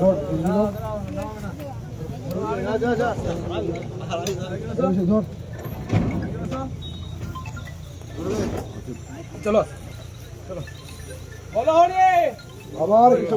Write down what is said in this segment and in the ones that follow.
ধর চলো। বলো হরি। আবার কিছু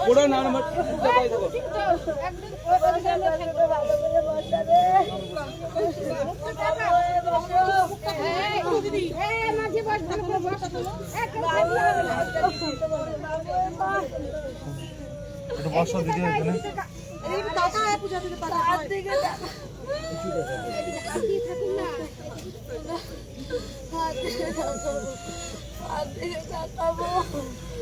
পুরো না নাম্বার বর্ষা দিদি এখানে বাবা বাবা আমার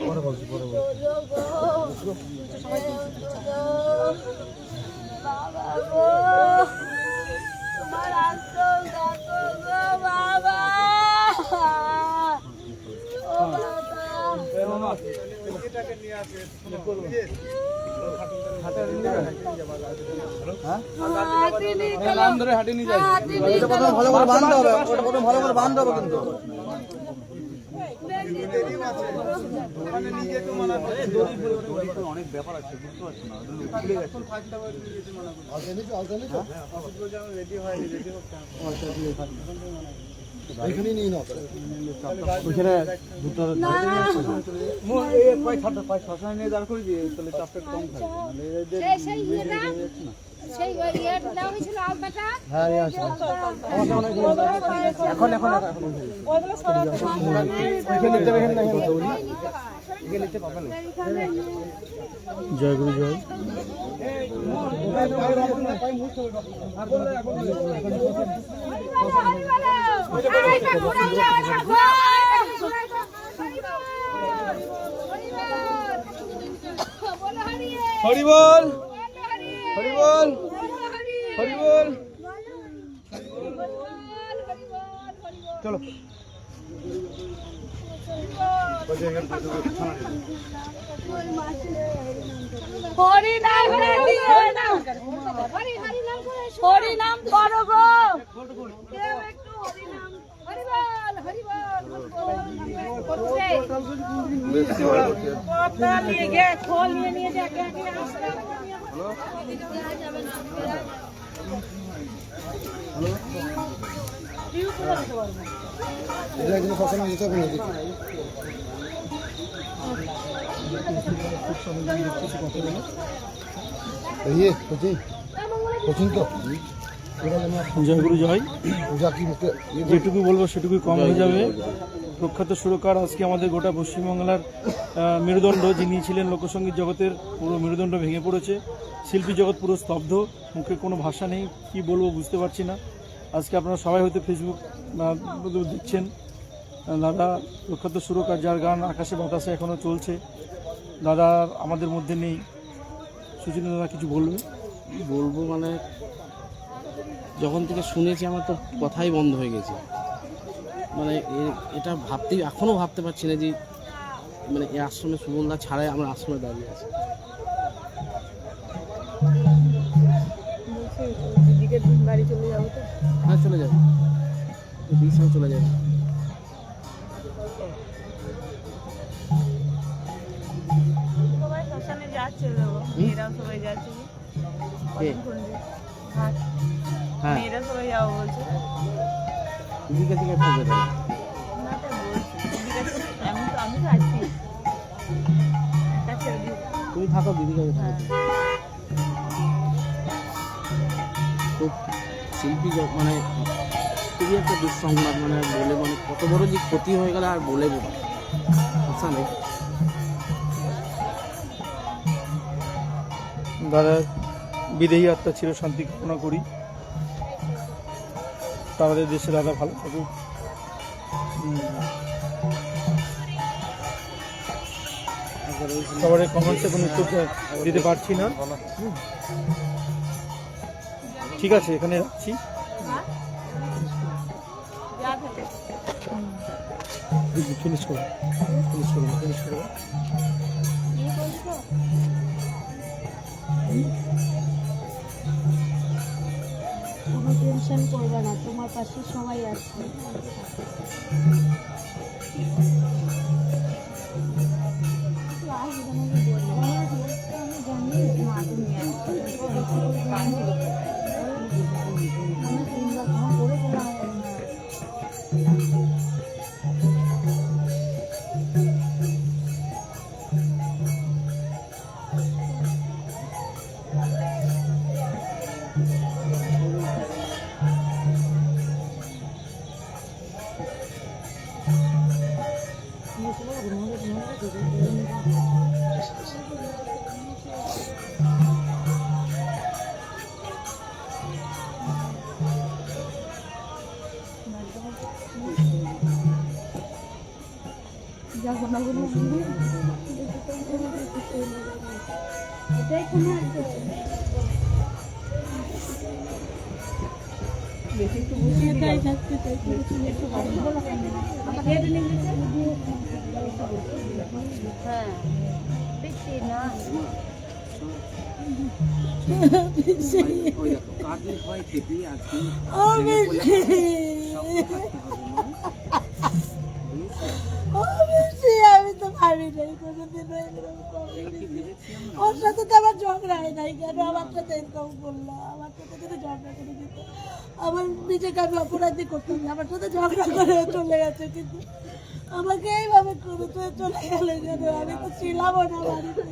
পরে বলছি পরে বলছি। নিয়ে যাই হাতি নিয়ে ওটা প্রথমে ভালো করে বাঁধতে হবে ওটা নিয়ে নাও ওইখানে নিয়ে দাঁড় করে দিয়ে তাহলে চাপটা কম থাকবে সেই দেওয়া হয়েছিল আলতাটা। হ্যাঁ এখন এখন না? জয় গুরু জয়। হরি বল হরি বল হরি বল চলো। হরি নাম হরি নাম করো গো। একটু হরি নাম হরিবল। হরিবল কথা নিয়ে গে খোল নিয়ে নিয়ে এটা কিন্তু কখনো যেতে হবে জয়গুরু জয় যেটুকু বলব সেটুকুই কম হয়ে যাবে। প্রখ্যাত সুরকার আজকে আমাদের গোটা পশ্চিমবাংলার মেরুদণ্ড যিনি ছিলেন লোকসঙ্গীত জগতের পুরো মেরুদণ্ড ভেঙে পড়েছে। শিল্পী জগৎ পুরো স্তব্ধ, মুখে কোনো ভাষা নেই, কি বলব বুঝতে পারছি না। আজকে আপনারা সবাই হয়তো ফেসবুক দেখছেন দাদা প্রখ্যাত সুরকার যার গান আকাশে বাতাসে এখনও চলছে। দাদা আমাদের মধ্যে নেই। সুচিন্ত দাদা কিছু বলবে? বলব মানে যখন থেকে শুনেছি আমার তো কথাই বন্ধ হয়ে গেছে। মানে এটা ভাবতে এখনও ভাবতে পারছি না যে মানে এই আশ্রমে সুবলদা ছাড়াই আমার আশ্রমে দাঁড়িয়ে আছে। বাড়ি চলে যাব তো। হ্যাঁ চলে যাবে। দিদির সঙ্গে চলে যাবে। সবাই যাচ্ছে? হাট হ্যাঁ। মেয়েরা সবাই যাব বলছে। দিদির কাছে কে থাকবে না তুমি থাকো থাকো খুব শিল্পী মানে খুবই একটা দুঃসংবাদ মানে বলে মানে কত বড় যে ক্ষতি হয়ে গেলে আর বলে বোঝা আচ্ছা নেই দাদার বিদেহী আত্মা ছিল শান্তি কামনা করি। আমাদের দেশে দাদা ভালো থাকুক সবার কমেন্টসে কোনো উত্তর দিতে পারছি না। ঠিক আছে এখানে রাখছি। ফিনিশ করো ফিনিশ করো ফিনিশ করো। কোনো টেনশন করবে না তোমার পাশে সবাই আছে। এটাই তোমার এটাই থাকতে চাই একটু হ্যাঁ দেখছি না ওই আমি কোনোদিন ওর সাথে তো আমার ঝগড়া হয় নাই কেন? আমার সাথে এরকম করল। আমার সাথে যদি ঝগড়া করে দিত। আমার নিজেকে আমি অপরাধী করতাম। আমার সাথে ঝগড়া করে চলে গেছে কিন্তু আমাকে এইভাবে করে তো চলে গেলে যেন আমি তো ছিলামও না বাড়িতে।